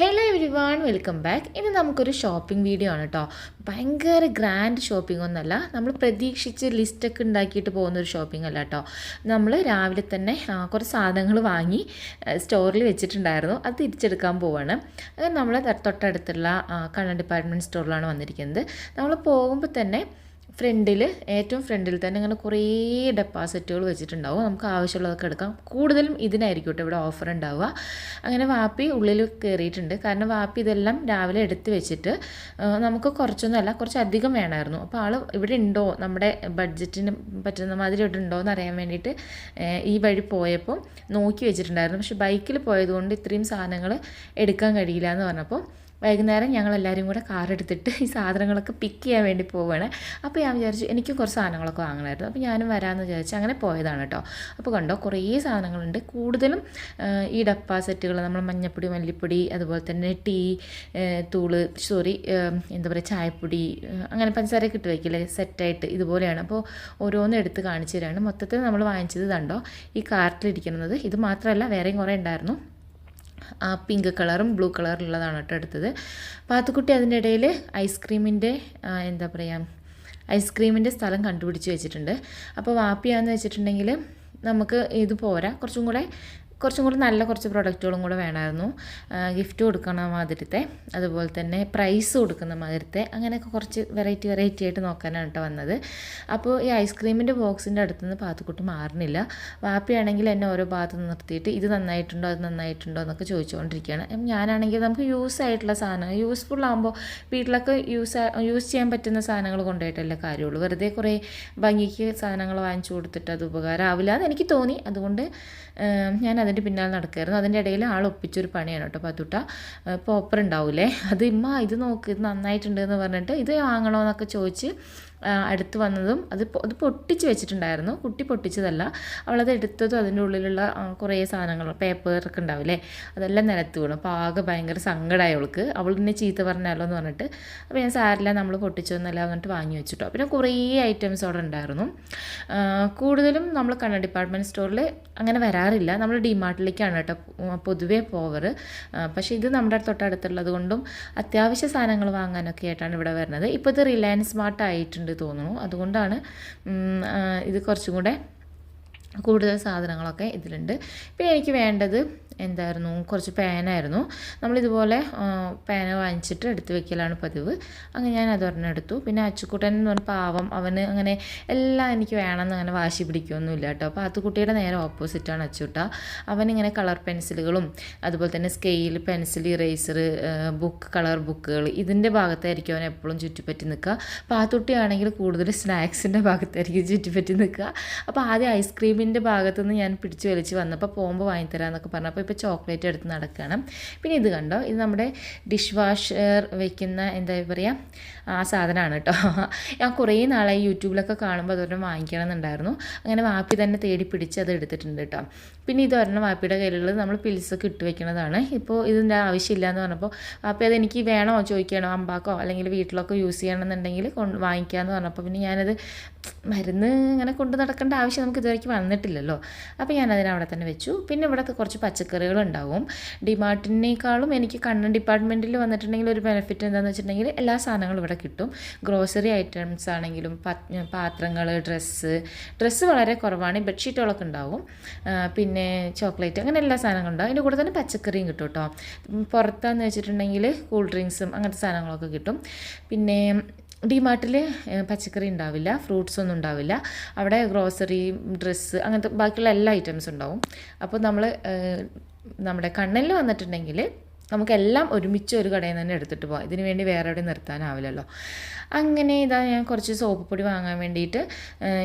Hello everyone welcome back ഇനി നമുക്കൊരു shopping video ആണ് കേട്ടോ ഭയങ്കര ഗ്രാൻഡ് ഷോപ്പിംഗ് ഒന്നല്ല. നമ്മൾ പ്രതീക്ഷിച്ച് ലിസ്റ്റൊക്കെ ഉണ്ടാക്കിയിട്ട് പോകുന്ന ഒരു ഷോപ്പിംഗ് അല്ല കേട്ടോ നമ്മൾ രാവിലെ തന്നെ കുറച്ച് സാധനങ്ങൾ വാങ്ങി സ്റ്റോറിൽ വെച്ചിട്ടുണ്ടായിരുന്നു. അത് തിരിച്ചെടുക്കാൻ പോവാണ്. അങ്ങനെ നമ്മൾ തൊട്ടടുത്തുള്ള കണ്ണ ഡിപ്പാർട്ട്മെന്റ് സ്റ്റോറിലാണ് വന്നിരിക്കുന്നത്. നമ്മൾ പോകുമ്പോൾ തന്നെ ഫ്രണ്ടിൽ ഏറ്റവും ഫ്രണ്ടിൽ തന്നെ ഇങ്ങനെ കുറേ ഡെപ്പോസിറ്റുകൾ വെച്ചിട്ടുണ്ടാവും. നമുക്ക് ആവശ്യമുള്ളതൊക്കെ എടുക്കാം. കൂടുതലും ഇതിനായിരിക്കും കേട്ടോ ഇവിടെ ഓഫർ ഉണ്ടാവുക. അങ്ങനെ വാപ്പി ഉള്ളിൽ കയറിയിട്ടുണ്ട് കാരണം വാപ്പി ഇതെല്ലാം രാവിലെ എടുത്ത് വെച്ചിട്ട് നമുക്ക് കുറച്ചൊന്നുമല്ല കുറച്ച് അധികം വേണമായിരുന്നു. അപ്പോൾ ആൾ ഇവിടെ ഉണ്ടോ? നമ്മുടെ ബഡ്ജറ്റിന് പറ്റുന്ന മാതിരി ഇവിടെ ഉണ്ടോ എന്ന് അറിയാൻ വേണ്ടിയിട്ട് ഈ വഴി പോയപ്പോൾ നോക്കി വെച്ചിട്ടുണ്ടായിരുന്നു. പക്ഷെ ബൈക്കിൽ പോയതുകൊണ്ട് ഇത്രയും സാധനങ്ങൾ എടുക്കാൻ കഴിയില്ല എന്ന് പറഞ്ഞപ്പോൾ വൈകുന്നേരം ഞങ്ങൾ എല്ലാവരും കൂടെ കാറെടുത്തിട്ട് ഈ സാധനങ്ങളൊക്കെ പിക്ക് ചെയ്യാൻ വേണ്ടി പോവുകയാണ് അപ്പോൾ ഞാൻ വിചാരിച്ചു എനിക്കും കുറച്ച് സാധനങ്ങളൊക്കെ വാങ്ങണമായിരുന്നു. അപ്പോൾ ഞാനും വരാമെന്ന് വിചാരിച്ചു അങ്ങനെ പോയതാണ് കേട്ടോ അപ്പോൾ കണ്ടോ കുറേ സാധനങ്ങളുണ്ട്. കൂടുതലും ഈ ഡപ്പ സെറ്റുകൾ നമ്മൾ മഞ്ഞപ്പൊടി മല്ലിപ്പൊടി അതുപോലെ തന്നെ ടീ തൂൾ സോറി എന്താ പറയുക ചായപ്പൊടി അങ്ങനെ പഞ്ചസാരയൊക്കെ ഇട്ട് വയ്ക്കില്ലേ സെറ്റായിട്ട് ഇതുപോലെയാണ്. അപ്പോൾ ഓരോന്നും എടുത്ത് കാണിച്ചു തരാണ്. മൊത്തത്തിൽ നമ്മൾ വാങ്ങിച്ചത് കണ്ടോ ഈ കാർട്ടിലിരിക്കുന്നത് ഇത് മാത്രമല്ല വേറെയും കുറേ ഉണ്ടായിരുന്നു. ആ പിങ്ക് കളറും ബ്ലൂ കളറിലുള്ളതാണ് കേട്ടോ എടുത്തത്. പാത്തുക്കുട്ടി അതിന്റെ ഇടയിൽ ഐസ്ക്രീമിന്റെ എന്താ പറയുക ഐസ്ക്രീമിന്റെ സ്ഥലം കണ്ടുപിടിച്ച് വെച്ചിട്ടുണ്ട്. അപ്പോൾ വാപ്പിയാന്ന് വെച്ചിട്ടുണ്ടെങ്കിൽ നമുക്ക് ഇത് പോരാ. കുറച്ചും കൂടെ കുറച്ചും കൂടി നല്ല കുറച്ച് പ്രൊഡക്റ്റുകളും കൂടെ വേണമായിരുന്നു. ഗിഫ്റ്റ് കൊടുക്കണ മാതിരത്തെ അതുപോലെ തന്നെ പ്രൈസ് കൊടുക്കുന്ന മാതിരത്തെ അങ്ങനെയൊക്കെ കുറച്ച് വെറൈറ്റി വെറൈറ്റി ആയിട്ട് നോക്കാനാണ് കേട്ടോ വന്നത്. അപ്പോൾ ഈ ഐസ്ക്രീമിന്റെ ബോക്സിന്റെ അടുത്ത് നിന്ന് പാത്തുക്കുട്ടി മാറുന്നില്ല വാപ്പിയാണെങ്കിൽ എന്നെ ഓരോ ഭാഗത്ത് നിർത്തിയിട്ട് ഇത് നന്നായിട്ടുണ്ടോ അത് നന്നായിട്ടുണ്ടോ എന്നൊക്കെ ചോദിച്ചുകൊണ്ടിരിക്കുകയാണ്. ഞാനാണെങ്കിൽ നമുക്ക് യൂസ് ആയിട്ടുള്ള സാധനം യൂസ്ഫുൾ ആകുമ്പോൾ വീട്ടിലൊക്കെ യൂസ് യൂസ് ചെയ്യാൻ പറ്റുന്ന സാധനങ്ങൾ കൊണ്ടുപോയിട്ടല്ലേ കാര്യമുള്ളൂ. വെറുതെ കുറേ ഭംഗിക്ക് സാധനങ്ങൾ വാങ്ങിച്ചു കൊടുത്തിട്ട് അത് ഉപകാരമാവില്ല എന്ന് എനിക്ക് തോന്നി. അതുകൊണ്ട് ഞാൻ അതിന്റെ പിന്നാലെ നടക്കുമായിരുന്നു അതിന്റെ ഇടയിൽ ആൾ ഒപ്പിച്ചൊരു പണിയാണ് കേട്ടോ പത്തുട്ട പോപ്പർ ഉണ്ടാവില്ലേ അത് ഇമ്മ ഇത് നോക്ക് ഇത് നന്നായിട്ടുണ്ട് എന്ന് പറഞ്ഞിട്ട് ഇത് വാങ്ങണോ എന്നൊക്കെ ചോദിച്ച് അടുത്ത് വന്നതും അത് അത് പൊട്ടിച്ച് വെച്ചിട്ടുണ്ടായിരുന്നു. കുട്ടി പൊട്ടിച്ചതല്ല. അവളത് എടുത്തതും അതിന്റെ ഉള്ളിലുള്ള കുറേ സാധനങ്ങൾ പേപ്പറൊക്കെ ഉണ്ടാവില്ലേ? അതെല്ലാം നിലത്ത് വീണു. അപ്പോൾ ആകെ ഭയങ്കര സങ്കടമായി അവൾക്ക്. അവൾ തന്നെ ചീത്ത പറഞ്ഞാലോ എന്ന് പറഞ്ഞിട്ട്. അപ്പോൾ ഞാൻ സാരില്ല നമ്മൾ പൊട്ടിച്ചൊന്നല്ല എന്നിട്ട് വാങ്ങി വെച്ചിട്ടോ. പിന്നെ കുറേ ഐറ്റംസ് അവിടെ ഉണ്ടായിരുന്നു. കൂടുതലും നമ്മൾ കണ്ണ ഡിപ്പാർട്ട്മെന്റ് സ്റ്റോറിൽ അങ്ങനെ വരാറില്ല. നമ്മൾ ഡിമാർട്ടിലേക്കാണ് കേട്ടോ പൊതുവേ പോവറ്. പക്ഷേ ഇത് നമ്മുടെ തൊട്ടടുത്തുള്ളത് കൊണ്ടും അത്യാവശ്യ സാധനങ്ങൾ വാങ്ങാനൊക്കെ ആയിട്ടാണ് ഇവിടെ വരുന്നത്. ഇപ്പോൾ ഇത് റിലയൻസ് മാർട്ട് ആയിട്ടുണ്ട് തോന്നുന്നു. അതുകൊണ്ടാണ് ഇത് കുറച്ചും കൂടെ കൂടുതൽ സാധനങ്ങളൊക്കെ ഇതിലുണ്ട്. പിന്നെ എനിക്ക് വേണ്ടത് എന്തായിരുന്നു? കുറച്ച് പേനായിരുന്നു. നമ്മളിതുപോലെ പേന വാങ്ങിച്ചിട്ട് എടുത്ത് വെക്കലാണ് പതിവ്. അങ്ങനെ ഞാൻ അത് ഒരെണ്ണം എടുത്തു പിന്നെ അച്ചുക്കുട്ടൻ എന്ന് പറഞ്ഞ പാവം അവന് അങ്ങനെ എല്ലാം എനിക്ക് വേണമെന്ന് അങ്ങനെ വാശി പിടിക്കുകയൊന്നുമില്ല കേട്ടോ. അപ്പോൾ അത്തുക്കുട്ടിയുടെ നേരെ ഓപ്പോസിറ്റാണ് അച്ചുട്ട. അവനിങ്ങനെ കളർ പെൻസിലുകളും അതുപോലെ തന്നെ scale pencil eraser book colour ബുക്കുകൾ ഇതിന്റെ ഭാഗത്തായിരിക്കും അവൻ എപ്പോഴും ചുറ്റിപ്പറ്റി നിൽക്കുക. പാത്തുട്ടിയാണെങ്കിൽ കൂടുതൽ സ്നാക്സിന്റെ ഭാഗത്തായിരിക്കും ചുറ്റിപ്പറ്റി നിൽക്കുക. അപ്പോൾ ആദ്യം ഐസ്ക്രീമിന്റെ ഭാഗത്തുനിന്ന് ഞാൻ പിടിച്ച് വലിച്ച് വന്നപ്പോൾ പോകുമ്പോൾ വാങ്ങിത്തരാമെന്നൊക്കെ പറഞ്ഞപ്പോൾ ഇപ്പോൾ ചോക്ലേറ്റ് എടുത്ത് നടക്കുകയാണ് പിന്നെ ഇത് കണ്ടോ? ഇത് നമ്മുടെ ഡിഷ് വാഷർ വയ്ക്കുന്ന എന്താ പറയുക ആ സാധനമാണ് കേട്ടോ. ഞാൻ കുറേ നാളായി യൂട്യൂബിലൊക്കെ കാണുമ്പോൾ അതൊരെണ്ണം വാങ്ങിക്കണം എന്നുണ്ടായിരുന്നു അങ്ങനെ വാപ്പി തന്നെ തേടി പിടിച്ച് അത് എടുത്തിട്ടുണ്ട് കേട്ടോ. പിന്നെ ഇത് ഒരെണ്ണം വാപ്പിയുടെ കയ്യിലുള്ളത് നമ്മൾ പിൽസൊക്കെ ഇട്ട് വെക്കണതാണ്. ഇപ്പോൾ ഇതിന്റെ ആവശ്യമില്ല എന്ന് പറഞ്ഞപ്പോൾ വാപ്പി അത് എനിക്ക് വേണോ? ചോദിക്കണോ? അമ്പാക്കോ? അല്ലെങ്കിൽ വീട്ടിലൊക്കെ യൂസ് ചെയ്യണമെന്നുണ്ടെങ്കിൽ കൊണ്ട് വാങ്ങിക്കാമെന്ന് പറഞ്ഞപ്പോൾ പിന്നെ ഞാനത് മരുന്ന് ഇങ്ങനെ കൊണ്ട് നടക്കേണ്ട ആവശ്യം നമുക്ക് ഇതുവരെ വന്നിട്ടില്ലല്ലോ. അപ്പോൾ അവിടെ തന്നെ വെച്ചു. പിന്നെ ഇവിടെ കുറച്ച് പച്ചക്കറികൾ ഉണ്ടാവും ഡിമാർട്ടിനേക്കാളും എനിക്ക് കണ്ണൻ ഡിപ്പാർട്ട്മെന്റിൽ വന്നിട്ടുണ്ടെങ്കിൽ ഒരു ബെനിഫിറ്റ് എന്താണെന്ന് വെച്ചിട്ടുണ്ടെങ്കിൽ എല്ലാ സാധനങ്ങളും ഇവിടെ കിട്ടും. ഗ്രോസറി ഐറ്റംസ് ആണെങ്കിലും പാത്രങ്ങൾ ഡ്രസ്സ് ഡ്രസ്സ് വളരെ കുറവാണ്. ബെഡ്ഷീറ്റുകളൊക്കെ ഉണ്ടാവും. പിന്നെ ചോക്ലേറ്റ് അങ്ങനെ എല്ലാ സാധനങ്ങളും ഉണ്ടാവും. അതിന്റെ കൂടെ തന്നെ പച്ചക്കറിയും കിട്ടും കേട്ടോ. പുറത്താന്ന് വെച്ചിട്ടുണ്ടെങ്കിൽ കൂൾ ഡ്രിങ്ക്സും അങ്ങനത്തെ സാധനങ്ങളൊക്കെ കിട്ടും. പിന്നെ ഡിമാർട്ടിൽ പച്ചക്കറി ഉണ്ടാവില്ല ഫ്രൂട്ട്സ് ഒന്നും ഉണ്ടാവില്ല. അവിടെ ഗ്രോസറി ഡ്രസ്സ് അങ്ങനത്തെ ബാക്കിയുള്ള എല്ലാ ഐറ്റംസും ഉണ്ടാവും. അപ്പോൾ നമ്മൾ നമ്മുടെ കണ്ണനിൽ വന്നിട്ടുണ്ടെങ്കിൽ നമുക്കെല്ലാം ഒരുമിച്ച് ഒരു കടയിൽ നിന്ന് തന്നെ എടുത്തിട്ട് പോകാം ഇതിന് വേണ്ടി വേറെ എവിടെ നിർത്താനാവില്ലല്ലോ. അങ്ങനെ ഇതാ ഞാൻ കുറച്ച് സോപ്പ് പൊടി വാങ്ങാൻ വേണ്ടിയിട്ട്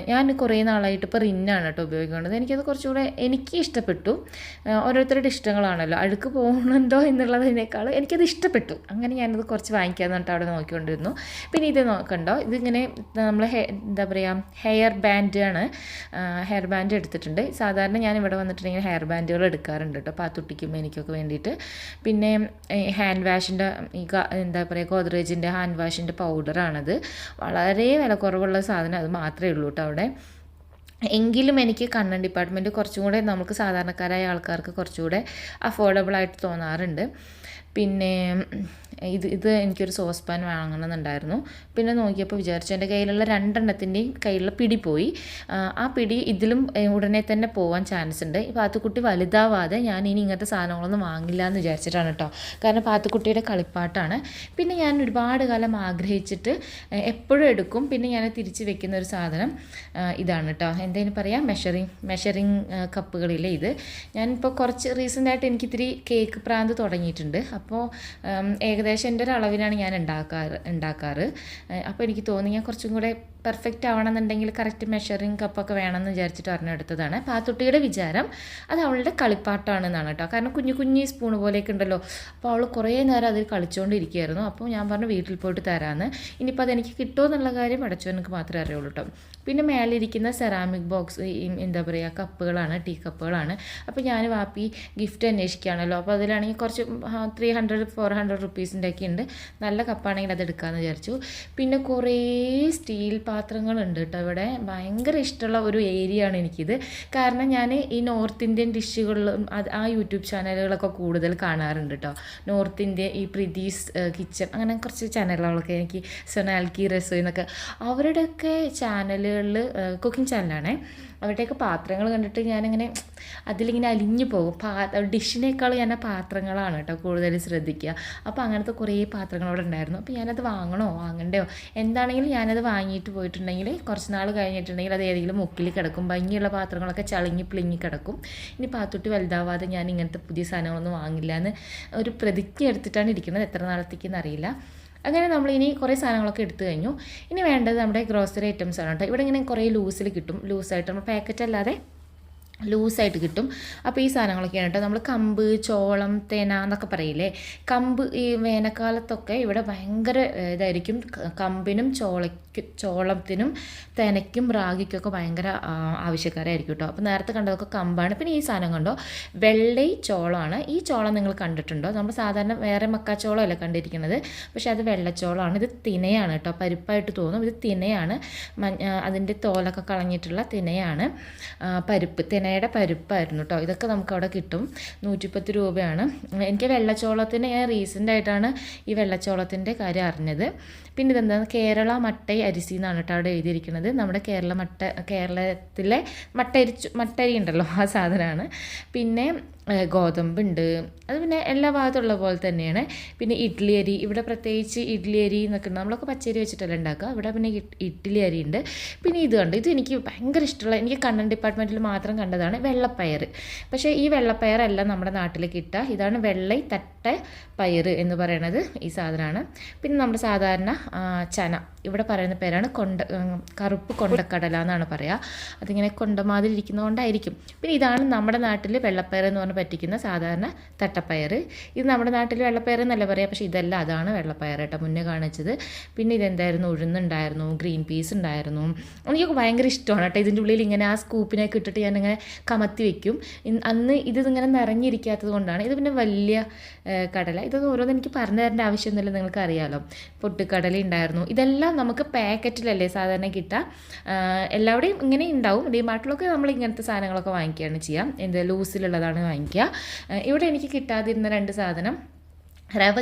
ഞാൻ കുറേ നാളായിട്ട് ഇപ്പോൾ റിന്നാണ് കേട്ടോ ഉപയോഗിക്കുന്നത്. എനിക്കത് കുറച്ചുകൂടെ എനിക്ക് ഇഷ്ടപ്പെട്ടു. ഓരോരുത്തരുടെ ഇഷ്ടങ്ങളാണല്ലോ. അഴുക്ക് പോകുന്നുണ്ടോ എന്നുള്ളതിനേക്കാൾ എനിക്കത് ഇഷ്ടപ്പെട്ടു. അങ്ങനെ ഞാനത് കുറച്ച് വാങ്ങിക്കാമെന്ന് പറഞ്ഞിട്ട് അവിടെ നോക്കിക്കൊണ്ടിരുന്നു. പിന്നെ ഇത് നോക്കണ്ടോ? ഇതിങ്ങനെ നമ്മൾ എന്താ പറയുക ഹെയർ ബാൻഡ് ആണ്. ഹെയർ ബാൻഡ് എടുത്തിട്ടുണ്ട്. സാധാരണ ഞാൻ ഇവിടെ വന്നിട്ടുണ്ടെങ്കിൽ ഹെയർ ബാൻഡുകൾ എടുക്കാറുണ്ട് കേട്ടോ. പാത്തുട്ടിക്കും എനിക്കൊക്കെ വേണ്ടിയിട്ട്. പിന്നെ ഹാൻഡ് വാഷിന്റെ ഈ എന്താ പറയുക ഗോദ്രേജിന്റെ ഹാൻഡ് വാഷിന്റെ പൗഡറാണത് വളരെ വിലക്കുറവുള്ള സാധനം അത് മാത്രമേ ഉള്ളൂ കേട്ടോ അവിടെ. എങ്കിലും എനിക്ക് കണ്ണൻ ഡിപ്പാർട്ട്മെന്റ് കുറച്ചും കൂടെ നമുക്ക് സാധാരണക്കാരായ ആൾക്കാർക്ക് കുറച്ചുകൂടെ അഫോർഡബിൾ ആയിട്ട് തോന്നാറുണ്ട്. പിന്നെ ഇത് ഇത് എനിക്കൊരു സോസ് പാൻ വാങ്ങണമെന്നുണ്ടായിരുന്നു. പിന്നെ നോക്കിയപ്പോൾ വിചാരിച്ചു എന്റെ കയ്യിലുള്ള രണ്ടെണ്ണത്തിന്റെയും കയ്യിലുള്ള പിടി പോയി. ആ, പിടി ഇതിലും ഉടനെ തന്നെ പോകാൻ ചാൻസ് ഉണ്ട്. ഈ പാത്തുക്കുട്ടി വലുതാവാതെ ഞാൻ ഇനി ഇങ്ങനത്തെ സാധനങ്ങളൊന്നും വാങ്ങില്ല എന്ന് വിചാരിച്ചിട്ടാണ് കേട്ടോ. കാരണം പാത്തുക്കുട്ടിയുടെ കളിപ്പാട്ടാണ്. പിന്നെ ഞാൻ ഒരുപാട് കാലം ആഗ്രഹിച്ചിട്ട് എപ്പോഴും എടുക്കും. പിന്നെ ഞാൻ തിരിച്ച് വെക്കുന്ന ഒരു സാധനം ഇതാണ് കേട്ടോ. എന്തേലും പറയാം മെഷറിങ് മെഷറിങ് കപ്പുകളിലെ ഇത്. ഞാനിപ്പോൾ കുറച്ച് റീസെന്റായിട്ട് എനിക്ക് ഇത്തിരി കേക്ക് പ്രാന്ത് തുടങ്ങിയിട്ടുണ്ട്. അപ്പോൾ ഏകദേശം എന്റെ ഒരു അളവിനാണ് ഞാൻ ഉണ്ടാക്കാറ് ഉണ്ടാക്കാറ്. അപ്പോൾ എനിക്ക് തോന്നി ഞാൻ കുറച്ചും കൂടെ പെർഫെക്റ്റ് ആവണമെന്നുണ്ടെങ്കിൽ കറക്റ്റ് മെഷറിങ് കപ്പൊക്കെ വേണമെന്ന് വിചാരിച്ചിട്ട് പറഞ്ഞെടുത്തതാണ് അപ്പോൾ ആ പാത്തുട്ടിയുടെ വിചാരം അത് അവളുടെ കളിപ്പാട്ടാണെന്നാണ് കേട്ടോ. കാരണം കുഞ്ഞു കുഞ്ഞു സ്പൂൺ പോലെയൊക്കെ ഉണ്ടല്ലോ. അപ്പോൾ അവൾ കുറേ നേരം അതിൽ കളിച്ചുകൊണ്ടിരിക്കുകയായിരുന്നു അപ്പോൾ ഞാൻ പറഞ്ഞു വീട്ടിൽ പോയിട്ട് തരാമെന്ന് ഇനിയിപ്പോൾ അതെനിക്ക് കിട്ടുമോ എന്നുള്ള കാര്യം അടച്ചവനക്ക് മാത്രമേ അറിയുള്ളൂ കേട്ടോ. പിന്നെ മേലിരിക്കുന്ന സെറാമിക് ബോക്സ് എന്താ പറയുക കപ്പുകളാണ് ടീ കപ്പുകളാണ് അപ്പോൾ ഞാൻ വാപ്പി ഗിഫ്റ്റ് അന്വേഷിക്കുകയാണല്ലോ. അപ്പോൾ അതിലാണെങ്കിൽ കുറച്ച് ത്രീ ഹൺഡ്രഡ് ഫോർ ഹൺഡ്രഡ് റുപ്പീസിന്റെ ഒക്കെ ഉണ്ട്. നല്ല കപ്പാണെങ്കിൽ അത് എടുക്കാമെന്ന് വിചാരിച്ചു. പിന്നെ കുറേ സ്റ്റീൽ പാത്രങ്ങളുണ്ട് കേട്ടോ ഇവിടെ. ഭയങ്കര ഇഷ്ടമുള്ള ഒരു ഏരിയ ആണ് എനിക്കിത്. കാരണം ഞാൻ ഈ നോർത്ത് ഇന്ത്യൻ ഡിഷുകളിലും അത് ആ യൂട്യൂബ് ചാനലുകളൊക്കെ കൂടുതൽ കാണാറുണ്ട് കേട്ടോ. നോർത്ത് ഇന്ത്യ ഈ പ്രീതീസ് കിച്ചൺ അങ്ങനെ കുറച്ച് ചാനലുകളൊക്കെ എനിക്ക് സൊനാൽക്കി റെസോ എന്നൊക്കെ അവരുടെയൊക്കെ ചാനലുകളിൽ കുക്കിംഗ് ചാനലാണേ. അവരുടെയൊക്കെ പാത്രങ്ങൾ കണ്ടിട്ട് ഞാനിങ്ങനെ അതിലിങ്ങനെ അലിഞ്ഞു പോകും. പാ ഡിഷിനേക്കാൾ ഞാൻ ആ പാത്രങ്ങളാണ് കേട്ടോ കൂടുതൽ ശ്രദ്ധിക്കുക. അപ്പോൾ അങ്ങനത്തെ കുറേ പാത്രങ്ങൾ അവിടെ ഉണ്ടായിരുന്നു. അപ്പോൾ ഞാനത് വാങ്ങണോ? വാങ്ങണ്ടയോ? എന്താണെങ്കിലും ഞാനത് വാങ്ങിയിട്ട് പോയിട്ടുണ്ടെങ്കിൽ കുറച്ച് നാൾ കഴിഞ്ഞിട്ടുണ്ടെങ്കിൽ അത് ഏതെങ്കിലും മുക്കിൽ കിടക്കും. ഭംഗിയുള്ള പാത്രങ്ങളൊക്കെ ചളിങ്ങി പിളിങ്ങി കിടക്കും. ഇനി പാത്തുട്ടി വലുതാവാതെ ഞാൻ ഇങ്ങനത്തെ പുതിയ സാധനങ്ങളൊന്നും വാങ്ങില്ല എന്ന് ഒരു പ്രതിജ്ഞ എടുത്തിട്ടാണ് ഇരിക്കുന്നത്. എത്ര നാളത്തേക്കെന്ന് അറിയില്ല. അങ്ങനെ നമ്മൾ ഇനി കുറേ സാധനങ്ങളൊക്കെ എടുത്തു കഴിഞ്ഞു. ഇനി വേണ്ടത് നമ്മുടെ ഗ്രോസറി ഐറ്റംസ് ആണ് കേട്ടോ. ഇവിടെ ഇങ്ങനെ കുറേ ലൂസിൽ കിട്ടും. ലൂസായിട്ട് നമ്മൾ പാക്കറ്റ് അല്ലാതെ ലൂസായിട്ട് കിട്ടും. അപ്പോൾ ഈ സാധനങ്ങളൊക്കെയാണ് കേട്ടോ. നമ്മൾ കമ്പ് ചോളം തേന എന്നൊക്കെ പറയില്ലേ? കമ്പ് ഈ വേനൽക്കാലത്തൊക്കെ ഇവിടെ ഭയങ്കര ഇതായിരിക്കും. കമ്പിനും ചോളയ്ക്ക് ചോളത്തിനും തേനയ്ക്കും റാഗിക്കൊക്കെ ഭയങ്കര ആവശ്യക്കാരായിരിക്കും കേട്ടോ. അപ്പോൾ നേരത്തെ കണ്ടതൊക്കെ കമ്പാണ്. പിന്നെ ഈ സാധനം കണ്ടോ? വെള്ളി ചോളമാണ് ഈ ചോളം നിങ്ങൾ കണ്ടിട്ടുണ്ടോ? നമ്മൾ സാധാരണ വേറെ മക്കാച്ചോളമല്ല കണ്ടിരിക്കുന്നത്? പക്ഷേ അത് വെള്ളച്ചോളമാണ് ഇത് തിനയാണ് കേട്ടോ. പരിപ്പായിട്ട് തോന്നും. ഇത് തിനയാണ്. അതിന്റെ തോലൊക്കെ കളഞ്ഞിട്ടുള്ള തിനയാണ്. പരിപ്പ് പരിപ്പ് തിനയുടെ പരിപ്പായിരുന്നു കേട്ടോ ഇതൊക്കെ നമുക്ക് അവിടെ കിട്ടും. നൂറ്റിപ്പത്ത് രൂപയാണ്. എനിക്ക് വെള്ളച്ചോളത്തിന് ഞാൻ റീസെന്റ് ആയിട്ടാണ് ഈ വെള്ളച്ചോളത്തിന്റെ കാര്യം അറിഞ്ഞത്. പിന്നെ ഇതെന്താണ് കേരള മട്ടൈ അരിസി എന്നാണ് കേട്ടോ അവിടെ എഴുതിയിരിക്കുന്നത്. നമ്മുടെ കേരള മട്ട കേരളത്തിലെ മട്ടരി മട്ടരി ഉണ്ടല്ലോ ആ സാധനമാണ്. പിന്നെ ഗോതമ്പുണ്ട്. അത് പിന്നെ എല്ലാ ഭാഗത്തുള്ള പോലെ തന്നെയാണ്. പിന്നെ ഇഡ്ഡലി അരി ഇവിടെ പ്രത്യേകിച്ച് ഇഡ്ഡലി അരി എന്നൊക്കെ ഉണ്ട്. നമ്മളൊക്കെ പച്ചരി വെച്ചിട്ടല്ല ഉണ്ടാക്കുക. ഇവിടെ പിന്നെ ഇഡ്- ഇഡ്ഡലി അരി ഉണ്ട്. പിന്നെ ഇത് കണ്ട്? ഇത് എനിക്ക് ഭയങ്കര ഇഷ്ടമുള്ള എനിക്ക് കണ്ണൻ ഡിപ്പാർട്ട്മെന്റിൽ മാത്രം കണ്ടതാണ് വെള്ളപ്പയർ പക്ഷേ ഈ വെള്ളപ്പയറല്ല നമ്മുടെ നാട്ടിൽ കിട്ടുക. ഇതാണ് വെള്ളൈ തട്ട പയർ എന്ന് പറയുന്നത് ഈ സാധനമാണ്. പിന്നെ നമ്മുടെ സാധാരണ ചന. ഇവിടെ പറയുന്ന പേരാണ് കൊണ്ട കറുപ്പ് കൊണ്ടക്കടല എന്നാണ് പറയുക. അതിങ്ങനെ കൊണ്ടമാതിരി ഇരിക്കുന്നതുകൊണ്ടായിരിക്കും. പിന്നെ ഇതാണ് നമ്മുടെ നാട്ടിൽ വെള്ളപ്പയർ എന്ന് പറഞ്ഞ് പറ്റിക്കുന്ന സാധാരണ തട്ടപ്പയർ ഇത് നമ്മുടെ നാട്ടിൽ വെള്ളപ്പയർ എന്നല്ല പറയുക പക്ഷേ ഇതല്ല അതാണ് വെള്ളപ്പയർ കേട്ടോ മുന്നേ കാണിച്ചത്. പിന്നെ ഇതെന്തായിരുന്നു? ഉഴുന്നുണ്ടായിരുന്നു ഗ്രീൻ പീസ് ഉണ്ടായിരുന്നു. എനിക്കൊക്കെ ഭയങ്കര ഇഷ്ടമാണ് കേട്ടോ. ഇതിന്റെ ഉള്ളിൽ ഇങ്ങനെ ആ സ്കൂപ്പിനൊക്കെ ഇട്ടിട്ട് ഞാനിങ്ങനെ കമത്തി വെക്കും. അന്ന് ഇത് ഇങ്ങനെ നിറഞ്ഞിരിക്കാത്തത് കൊണ്ടാണ്. ഇത് പിന്നെ വലിയ കടല. ഇതൊന്നും ഓരോന്നും എനിക്ക് പറഞ്ഞു തരേണ്ട ആവശ്യമൊന്നുമില്ല നിങ്ങൾക്ക് അറിയാമല്ലോ പൊട്ടുകടല ഉണ്ടായിരുന്നു. ഇതെല്ലാം നമുക്ക് പാക്കറ്റിലല്ലേ സാധാരണ കിട്ടുക എല്ലാവിടെയും ഇങ്ങനെ ഉണ്ടാവും. ഡിമാർട്ടിലൊക്കെ നമ്മൾ ഇങ്ങനത്തെ സാധനങ്ങളൊക്കെ വാങ്ങിക്കുകയാണ് ചെയ്യുക എന്ത് ലൂസിലുള്ളതാണ് വാങ്ങിക്കുക ആഹ്, ഇവിടെ എനിക്ക് കിട്ടാതിരുന്ന രണ്ട് സാധനം റവ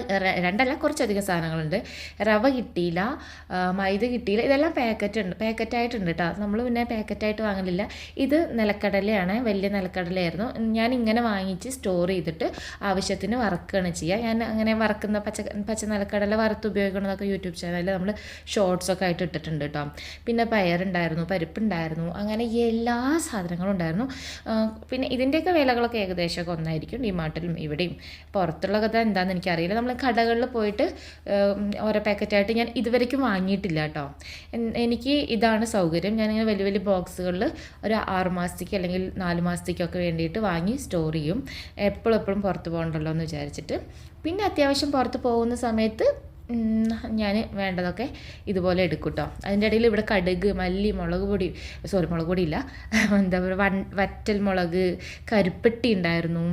രണ്ടല്ല കുറച്ചധികം സാധനങ്ങളുണ്ട്. റവ കിട്ടിയില്ല മൈദ കിട്ടിയില്ല ഇതെല്ലാം പാക്കറ്റ് ഉണ്ട് പാക്കറ്റായിട്ടുണ്ട് കേട്ടോ നമ്മൾ പിന്നെ പാക്കറ്റായിട്ട് വാങ്ങലില്ല. ഇത് നിലക്കടലയാണ് വലിയ നിലക്കടലയായിരുന്നു. ഞാൻ ഇങ്ങനെ വാങ്ങിച്ച് സ്റ്റോർ ചെയ്തിട്ട് ആവശ്യത്തിന് വറക്കുകയാണ് ചെയ്യുക ഞാൻ അങ്ങനെ വറക്കുന്ന പച്ച പച്ച നിലക്കടല വറുത്ത് ഉപയോഗിക്കണമെന്നൊക്കെ യൂട്യൂബ് ചാനലിൽ നമ്മൾ ഷോർട്സൊക്കെ ആയിട്ട് ഇട്ടിട്ടുണ്ട് കേട്ടോ പിന്നെ പയറുണ്ടായിരുന്നു പരിപ്പുണ്ടായിരുന്നു അങ്ങനെ എല്ലാ സാധനങ്ങളും ഉണ്ടായിരുന്നു. പിന്നെ ഇതിന്റെയൊക്കെ വിലകളൊക്കെ ഏകദേശമൊക്കെ ഒന്നായിരിക്കും ഡിമാർട്ടിലും ഇവിടെയും. പുറത്തുള്ള കഥ എന്താണെന്ന് എനിക്കറിയില്ല നമ്മൾ കടകളിൽ പോയിട്ട് ഓരോ പാക്കറ്റായിട്ട് ഞാൻ ഇതുവരെക്കും വാങ്ങിയിട്ടില്ല കേട്ടോ. എനിക്ക് ഇതാണ് സൗകര്യം. ഞാനിങ്ങനെ വലിയ വലിയ ബോക്സുകളിൽ ഒരു ആറ് മാസത്തേക്ക് അല്ലെങ്കിൽ നാല് മാസത്തേക്കൊക്കെ വേണ്ടിയിട്ട് വാങ്ങി സ്റ്റോർ ചെയ്യും. എപ്പോഴും എപ്പോഴും പുറത്ത് പോകണ്ടല്ലോ എന്ന് വിചാരിച്ചിട്ട്. പിന്നെ അത്യാവശ്യം പുറത്ത് പോകുന്ന സമയത്ത് ഞാൻ വേണ്ടതൊക്കെ ഇതുപോലെ എടുക്കും കേട്ടോ അതിന്റെ ഇടയിൽ ഇവിടെ കടുക് മല്ലി മുളക് പൊടി സോറി മുളക് പൊടി ഇല്ല. എന്താ പറയുക വൻ വറ്റൽ മുളക് കരുപ്പെട്ടി ഉണ്ടായിരുന്നു.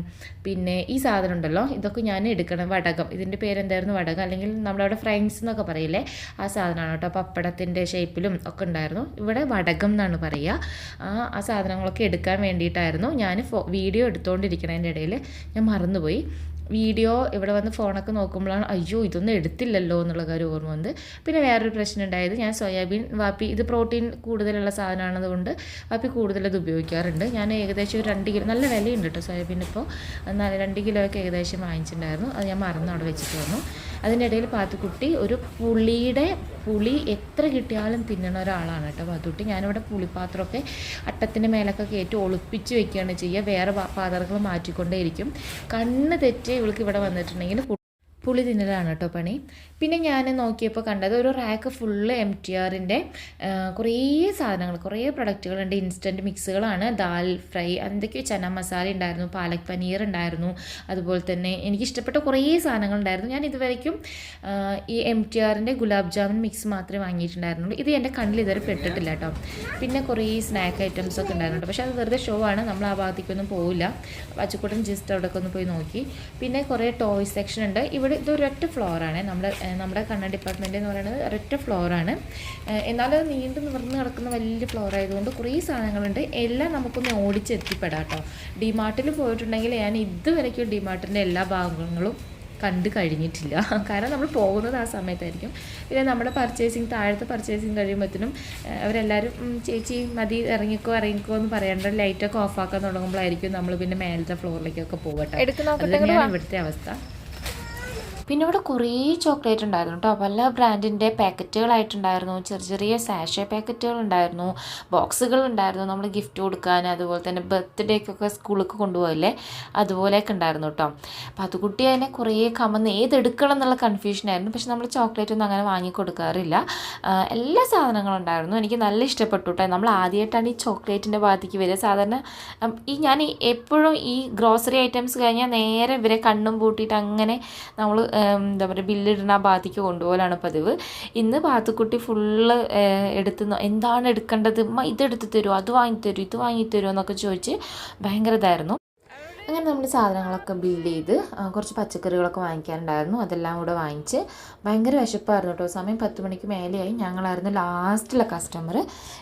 പിന്നെ ഈ സാധനം ഉണ്ടല്ലോ ഇതൊക്കെ ഞാൻ എടുക്കണം വടകം. ഇതിന്റെ പേരെന്തായിരുന്നു? വടകം. അല്ലെങ്കിൽ നമ്മളവിടെ ഫ്രൈൻസ് എന്നൊക്കെ പറയില്ലേ ആ സാധനമാണ് കേട്ടോ. പപ്പടത്തിന്റെ ഷേപ്പിലും ഒക്കെ ഉണ്ടായിരുന്നു. ഇവിടെ വടകം എന്നാണ് പറയുക. ആ സാധനങ്ങളൊക്കെ എടുക്കാൻ വേണ്ടിയിട്ടായിരുന്നു. ഞാൻ വീഡിയോ എടുത്തുകൊണ്ടിരിക്കണതിന്റെ ഇടയിൽ ഞാൻ മറന്നുപോയി. വീഡിയോ ഇവിടെ വന്ന് ഫോണൊക്കെ നോക്കുമ്പോഴാണ് അയ്യോ ഇതൊന്നും എടുത്തില്ലല്ലോ എന്നുള്ള കാര്യം ഓർമ്മ വന്നത് പിന്നെ വേറൊരു പ്രശ്നം ഉണ്ടായത് ഞാൻ സോയാബീൻ വാപ്പി ഇത് പ്രോട്ടീൻ കൂടുതലുള്ള സാധനമാണതുകൊണ്ട് വാപ്പി കൂടുതൽ ഇത് ഉപയോഗിക്കാറുണ്ട്. ഞാൻ ഏകദേശം ഒരു രണ്ട് കിലോ നല്ല വിലയുണ്ട് കേട്ടോ സോയാബീൻ ഇപ്പോൾ രണ്ട് കിലോ ഒക്കെ ഏകദേശം വാങ്ങിച്ചിട്ടുണ്ടായിരുന്നു. അത് ഞാൻ മറന്ന് അവിടെ വെച്ചിട്ട് വന്നു. അതിന്റെ ഇടയിൽ പാത്തുക്കുട്ടി ഒരു പുളിയുടെ പുളി എത്ര കിട്ടിയാലും തിന്നണ ഒരാളാണ് കേട്ടോ പാത്തുക്കുട്ടി. ഞാനിവിടെ പുളിപ്പാത്രമൊക്കെ അട്ടത്തിന്റെ മേലൊക്കെ കയറ്റി ഒളിപ്പിച്ച് വെക്കുകയാണ് ചെയ്യുക. വേറെ പാത്രങ്ങൾ മാറ്റിക്കൊണ്ടേയിരിക്കും. കണ്ണ് തെറ്റി ഇവൾക്ക് ഇവിടെ വന്നിട്ടുണ്ടെങ്കിൽ പുളി തിന്നലാണ് കേട്ടോ പണി. പിന്നെ ഞാൻ നോക്കിയപ്പോൾ കണ്ടത് ഒരു റാക്ക് ഫുള്ള് എം ടി ആറിന്റെ കുറേ സാധനങ്ങൾ കുറേ പ്രൊഡക്റ്റുകളുണ്ട്. ഇൻസ്റ്റന്റ് മിക്സുകളാണ്. ദാൽ ഫ്രൈ എന്തൊക്കെയോ ചന മസാല ഉണ്ടായിരുന്നു പാലക് പനീർ ഉണ്ടായിരുന്നു. അതുപോലെ തന്നെ എനിക്ക് ഇഷ്ടപ്പെട്ട കുറേ സാധനങ്ങൾ ഉണ്ടായിരുന്നു. ഞാൻ ഇതുവരയ്ക്കും ഈ എം ടി ആറിന്റെ ഗുലാബ് ജാമുൻ മിക്സ് മാത്രമേ വാങ്ങിയിട്ടുണ്ടായിരുന്നുള്ളൂ. ഇത് എന്റെ കണ്ണിൽ ഇതുവരെ പെട്ടിട്ടില്ല കേട്ടോ പിന്നെ കുറേ സ്നാക്ക് ഐറ്റംസ് ഒക്കെ ഉണ്ടായിരുന്നു പക്ഷേ അത് വെറുതെ ഷോ ആണ്. നമ്മൾ ആ ഭാഗത്തേക്കൊന്നും പോവില്ല. പച്ചക്കൂട്ടൻ ജസ്റ്റ് അവിടെയൊക്കെ ഒന്ന് പോയി നോക്കി. പിന്നെ കുറേ ടോയ് സെക്ഷൻ ഉണ്ട്. ഇവിടെ ഇത് ഇതൊരൊറ്റ ഫ്ലോറാണ് നമ്മുടെ നമ്മുടെ കണ്ണൻ ഡിപ്പാർട്ട്മെന്റ് എന്ന് പറയുന്നത് ഒരൊറ്റ ഫ്ലോറാണ് എന്നാലും അത് നീണ്ടു നിവർന്ന് കിടക്കുന്ന വലിയ ഫ്ലോർ ആയതുകൊണ്ട് കുറേ സാധനങ്ങളുണ്ട്. എല്ലാം നമുക്കൊന്ന് ഓടിച്ചെത്തിപ്പെടാം കേട്ടോ. ഡിമാർട്ടിൽ പോയിട്ടുണ്ടെങ്കിൽ ഞാൻ ഇതുവരയ്ക്കും ഡിമാർട്ടിന്റെ എല്ലാ ഭാഗങ്ങളും കണ്ടു കഴിഞ്ഞിട്ടില്ല. കാരണം നമ്മൾ പോകുന്നത് ആ സമയത്തായിരിക്കും. പിന്നെ നമ്മുടെ പർച്ചേസിങ് താഴത്തെ പർച്ചേസിങ് കഴിയുമ്പോഴത്തേനും അവരെല്ലാവരും "ഉം, ചേച്ചി മതി ഇറങ്ങിക്കോ ഇറങ്ങിക്കോ എന്ന് പറയേണ്ട ലൈറ്റൊക്കെ ഓഫാക്കാൻ തുടങ്ങുമ്പോഴായിരിക്കും നമ്മൾ പിന്നെ മേലത്തെ ഫ്ലോറിലേക്കൊക്കെ പോകട്ടെ ഇവിടുത്തെ അവസ്ഥ. പിന്നെ ഇവിടെ കുറേ ചോക്ലേറ്റ് ഉണ്ടായിരുന്നു കേട്ടോ. പല ബ്രാൻഡിന്റെ പാക്കറ്റുകളായിട്ടുണ്ടായിരുന്നു. ചെറിയ ചെറിയ സാഷേ പാക്കറ്റുകൾ ഉണ്ടായിരുന്നു ബോക്സുകൾ ഉണ്ടായിരുന്നു നമ്മൾ ഗിഫ്റ്റ് കൊടുക്കാൻ അതുപോലെ തന്നെ ബർത്ത്ഡേക്കൊക്കെ സ്കൂളിലേക്ക് കൊണ്ടുപോകില്ലേ അതുപോലെയൊക്കെ ഉണ്ടായിരുന്നു കേട്ടോ. അപ്പോൾ അത് കുട്ടി അതിനെ കുറേ കമന്ന് ഏതെടുക്കണം എന്നുള്ള കൺഫ്യൂഷനായിരുന്നു പക്ഷെ നമ്മൾ ചോക്ലേറ്റ് ഒന്നും അങ്ങനെ വാങ്ങിക്കൊടുക്കാറില്ല എല്ലാ സാധനങ്ങളും ഉണ്ടായിരുന്നു. എനിക്ക് നല്ല ഇഷ്ടപ്പെട്ടു കേട്ടോ. നമ്മൾ ആദ്യമായിട്ടാണ് ഈ ചോക്ലേറ്റിന്റെ ഭാഗത്തേക്ക് വരിക. സാധാരണ ഈ ഞാൻ എപ്പോഴും ഈ ഗ്രോസറി ഐറ്റംസ് കഴിഞ്ഞാൽ നേരെ ഇവരെ കണ്ണും പൂട്ടിയിട്ട് അങ്ങനെ നമ്മൾ എന്താ പറയുക ബില്ലിടുന്ന ആ ഭാഗത്തേക്ക് കൊണ്ടുപോകലാണ് പതിവ്. ഇന്ന് പാത്തുക്കുട്ടി ഫുള്ള് എടുത്ത് എന്താണ് എടുക്കേണ്ടത്? ഇതെടുത്ത് തരുമോ അത് വാങ്ങിത്തരുമോ ഇത് വാങ്ങിത്തരുമോ എന്നൊക്കെ ചോദിച്ച് ഭയങ്കര ഇതായിരുന്നു. അങ്ങനെ നമ്മൾ സാധനങ്ങളൊക്കെ ബില്ല് ചെയ്ത് കുറച്ച് പച്ചക്കറികളൊക്കെ വാങ്ങിക്കാനുണ്ടായിരുന്നു. അതെല്ലാം കൂടെ വാങ്ങിച്ച് ഭയങ്കര വിശപ്പായിരുന്നു കേട്ടോ. സമയം പത്ത് മണിക്ക് മേലെയായി. ഞങ്ങളായിരുന്നു ലാസ്റ്റിലെ കസ്റ്റമർ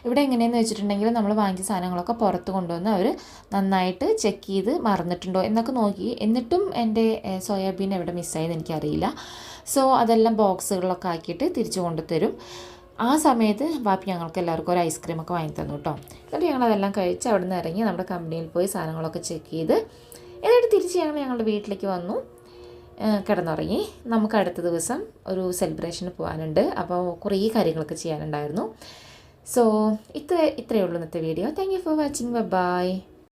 ഇവിടെ എങ്ങനെയെന്ന് വെച്ചിട്ടുണ്ടെങ്കിൽ നമ്മൾ വാങ്ങിച്ച സാധനങ്ങളൊക്കെ പുറത്ത് കൊണ്ടുവന്ന് അവർ നന്നായിട്ട് ചെക്ക് ചെയ്ത് മറന്നിട്ടുണ്ടോ എന്നൊക്കെ നോക്കി. എന്നിട്ടും എന്റെ സോയാബീൻ എവിടെ മിസ്സായെന്ന് എനിക്കറിയില്ല. സോ അതെല്ലാം ബോക്സുകളൊക്കെ ആക്കിയിട്ട് തിരിച്ചു കൊണ്ടുതരും. ആ സമയത്ത് ബാപ്പി ഞങ്ങൾക്ക് എല്ലാവർക്കും ഒരു ഐസ്ക്രീമൊക്കെ വാങ്ങി തന്നു കേട്ടോ. എന്നിട്ട് ഞങ്ങളതെല്ലാം കഴിച്ച് അവിടെ നിന്ന് ഇറങ്ങി നമ്മുടെ കമ്പനിയിൽ പോയി സാധനങ്ങളൊക്കെ ചെക്ക് ചെയ്ത് എന്നിട്ട് തിരിച്ച് ഞങ്ങൾ ഞങ്ങളുടെ വീട്ടിലേക്ക് വന്നു. കിടന്നുറങ്ങി. നമുക്ക് അടുത്ത ദിവസം ഒരു സെലിബ്രേഷന് പോകാനുണ്ട് അപ്പോൾ കുറേ കാര്യങ്ങളൊക്കെ ചെയ്യാനുണ്ടായിരുന്നു. സോ ഇത്ര ഇത്രയേ ഉള്ളൂ ഇന്നത്തെ video thank you for watching bye